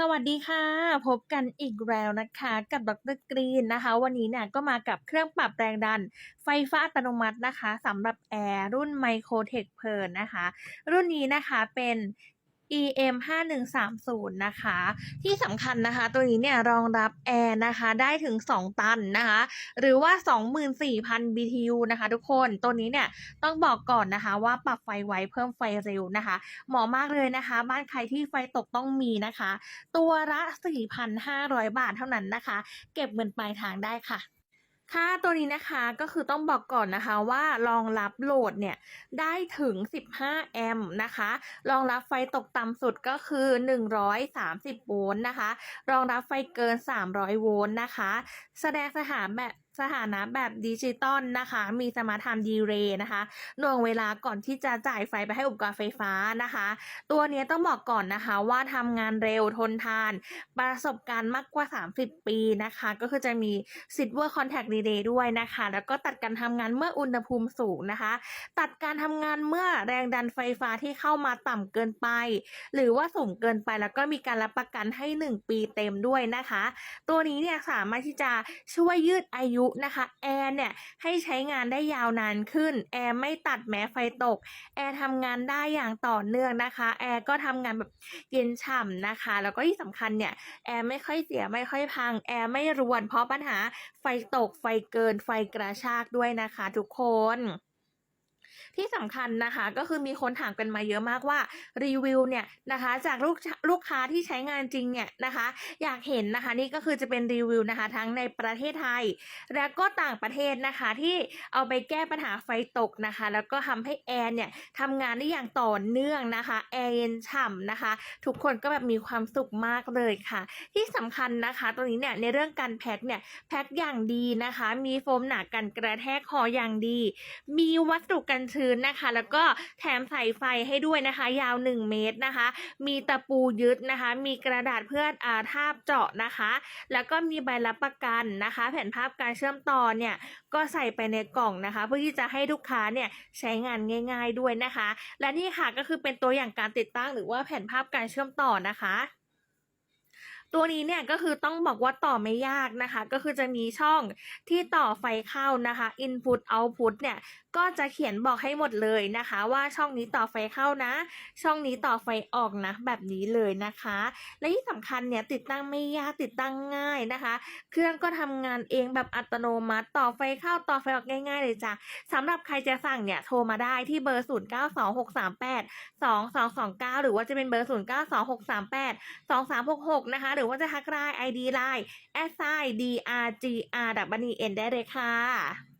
สวัสดีค่ะ พบกันอีกแล้วนะคะ กับดรกรีนนะคะ วันนี้เนี่ยก็มากับเครื่องปรับแรงดัน ไฟฟ้าอัตโนมัตินะคะสำหรับแอร์รุ่นไมโครเทคเพิร์นะคะ รุ่นนี้นะคะเป็น EM 5130นะคะ ที่สำคัญนะคะ ตัวนี้เนี่ยรองรับแอร์นะคะ ได้ถึง 2 ตันนะคะ หรือว่า 24,000 BTU นะคะ ทุกคน ตัวนี้เนี่ยต้องบอกก่อนนะคะ ว่าปรับไฟไวเพิ่มไฟเร็วนะคะ เหมาะมากเลยนะคะ บ้านใครที่ไฟตกต้องมีนะคะ ตัวละ 4,500 บาทเท่านั้นนะคะ เก็บเงินปลายทางได้ค่ะ ค่าตัวนี้นะคะก็คือต้องบอกก่อนนะคะว่ารองรับโหลดเนี่ยได้ถึง 15 แอมป์นะคะรองรับไฟตกต่ำสุดก็คือ 130 โวลต์นะคะ รองรับไฟเกิน 300 โวลต์นะคะ แสดงสถานแบบ สถานะแบบดิจิตอลนะคะ มีสมาร์ทไทม์ดีเรย์นะคะ หน่วงเวลาก่อนที่จะจ่ายไฟไปให้อุปกรณ์ไฟฟ้านะคะ ตัวนี้ต้องบอกก่อนนะคะว่าทำงานเร็วทนทาน ประสบการณ์มากกว่า 30 ปีนะคะ ก็คือจะมี Silver Contact Relay ด้วยนะคะ แล้วก็ตัดการทำงานเมื่ออุณหภูมิสูงนะคะ ตัดการทำงานเมื่อแรงดันไฟฟ้าที่เข้ามาต่ำเกินไป หรือว่าสูงเกินไปแล้วก็มีการรับประกันให้ 1 ปีเต็มด้วยนะคะ ตัวนี้เนี่ยสามารถที่จะช่วยยืดอายุนะคะแอร์เนี่ยให้ใช้งานได้ยาวนานขึ้นแอร์ไม่ตัดแม้ไฟตกแอร์ทำงานได้อย่างต่อเนื่องนะคะแอร์ก็ทำงานแบบเย็นฉ่ำนะคะ แล้วก็ที่สำคัญเนี่ยแอร์ไม่ค่อยเสียไม่ค่อยพังแอร์ไม่รวนเพราะปัญหาไฟตกไฟเกินไฟกระชากด้วยนะคะทุกคน ที่สำคัญนะคะก็คือมีคนถามกันมาเยอะมากว่ารีวิวเนี่ยนะคะจากลูกลูกค้าที่ใช้งานจริงเนี่ยนะคะ อยากเห็นนะคะนี่ก็คือจะเป็นรีวิวนะคะทั้งในประเทศไทย แล้วก็ต่างประเทศนะคะที่เอาไปแก้ปัญหาไฟตกนะคะ แล้วก็ทำให้แอร์เนี่ยทำงานได้อย่างต่อเนื่องนะคะแอร์เย็นฉ่ำนะคะ ทุกคนก็แบบมีความสุขมากเลยค่ะ ที่สำคัญนะคะตัวนี้เนี่ยในเรื่องการแพ็คเนี่ยแพ็คอย่างดีนะคะ มีโฟมหนากันกระแทกคออย่างดี มีวัสดุกันชื้นนะคะ แล้วก็แถมใส่ไฟให้ด้วยนะคะ ยาว 1 เมตรนะคะ มีตะปูยึดนะคะ มีกระดาษเพื่ออาทาบเจาะนะคะ แล้วก็มีใบรับประกันนะคะ แผ่นภาพการเชื่อมต่อเนี่ยก็ใส่ไปในกล่องนะคะ เพื่อที่จะให้ลูกค้าเนี่ยใช้งานง่าย ๆด้วยนะคะ และนี่ค่ะก็คือเป็นตัวอย่างการติดตั้งหรือว่าแผ่นภาพการเชื่อมต่อนะคะ ตัวนี้เนี่ยก็คือต้องบอกว่าต่อไม่ยากนะคะ ก็คือจะมีช่องที่ต่อไฟเข้านะคะ input output เนี่ยก็จะเขียนบอกให้หมดเลยนะคะ ว่าช่องนี้ต่อไฟเข้านะ ช่องนี้ต่อไฟออกนะ แบบนี้เลยนะคะ และที่สำคัญเนี่ยติดตั้งไม่ยากติดตั้งง่ายนะคะ เครื่องก็ทำงานเองแบบอัตโนมัติต่อไฟเข้าต่อไฟออกง่าย ๆ เลยจ้ะสำหรับใครจะสั่งเนี่ยโทรมาได้ที่เบอร์ 092638 2229 หรือว่าจะเป็นเบอร์ 092638 2366 นะคะหรือือว่าจะทักไลน์ ID ไลน์ s i drgr w n ได้เลยค่ะ